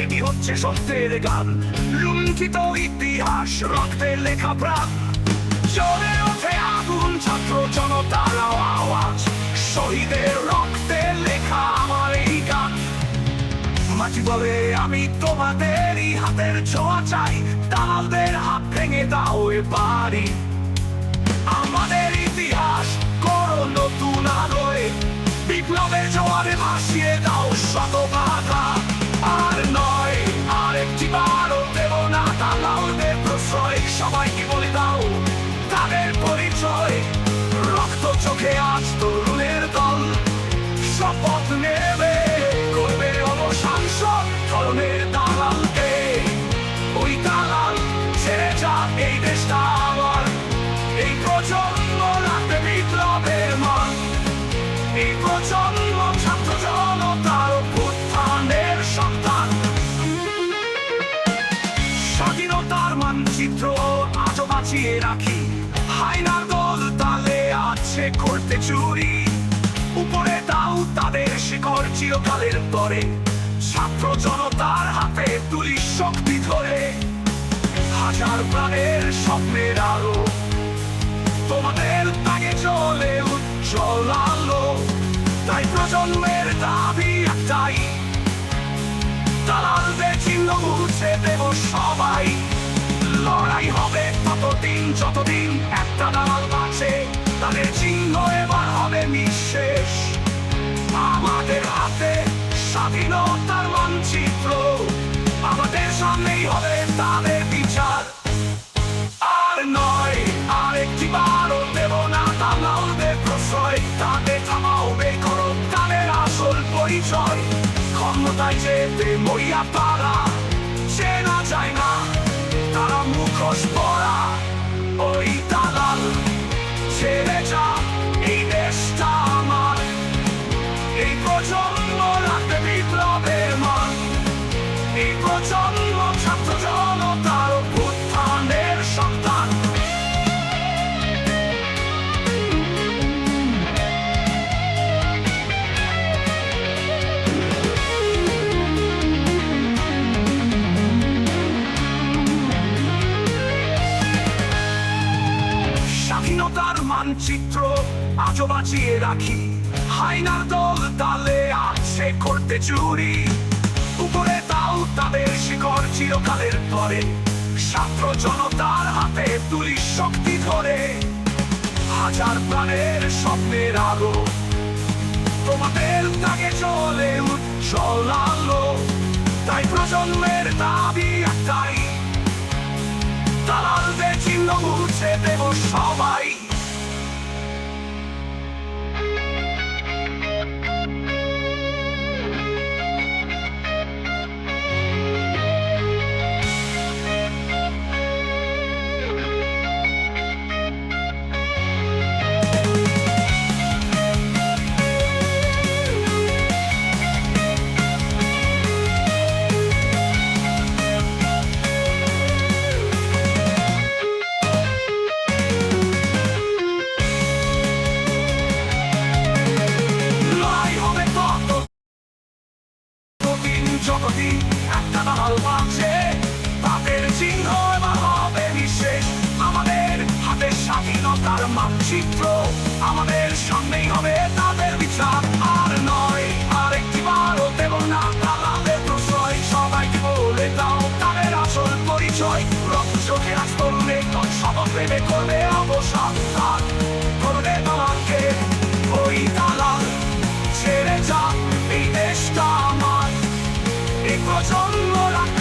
এটি হচ্ছে সত্যের গান লুণ্ঠিত ইতিহাস রক্তে লেখা প্রাণ জ্বলে ওঠে আগুন ছাত্র জনতার আওয়াজ শহীদের রক্তে লেখা আমার এই গান মাটি বলে আমি তোমাদেরই হাতের ছোঁয়া চাই দালালদের হাত ভেঙে দাও এবারই আমাদের প্রজন্ম চিরকালের হাতে তুলি হাজার স্বপ্নের আলো তোমাদের তাকে চলে উজ্জ্বল তাই প্রজন্মের দাবি একটাই। দালালদের চিহ্ন মুছে দেব সবাই। লড়াই হবে ততদিন যতদিন একটা দালাল বাঁচে, তাদের চিহ্ন এবার হবে নিঃশেষ। আমাদের হাতে স্বাধীনতার মানচিত্র, আমাদের সামনেই হবে তাদের বিচার। আর নয় আর একটি বারও দেব না দালালদের প্রশ্রয় poznajcie ty moja para Ciena dżajna, tam mu kosz pora Oj স্বাধীনতার মানচিত্র আজও বাঁচিয়ে রাখি। হাইনার দল তালে আছে করতে চুরি। উপরে তাও তাদের শিকড় চিরকালের তরে ছাত্র জনতার হাতে তুলি শক্তি ধরে। হাজার প্রাণের স্বপ্নের আলো। তোমাদের তাকে চলে উজ্জ্বল আলো। তাই প্রজন্মের দাবি একটাই, দালালদের চিহ্ন মুছে দেব সবাই। একটা দালাল বাঁচে তাদের চিহ্ন এবার হবে নিঃশেষ। আমাদের হাতে স্বাধীনতার মানচিত্র। আমাদের সামনেই হবে তাদের বিচার। আর নয় আর একটি বারও দেব না দালালের প্রশ্রয়। সবাইকে বলে দাও, তাদের আসল পরিচয়। রক্ত চোখে আজ তরুণে শপথ ভেবে করবে অবসর more.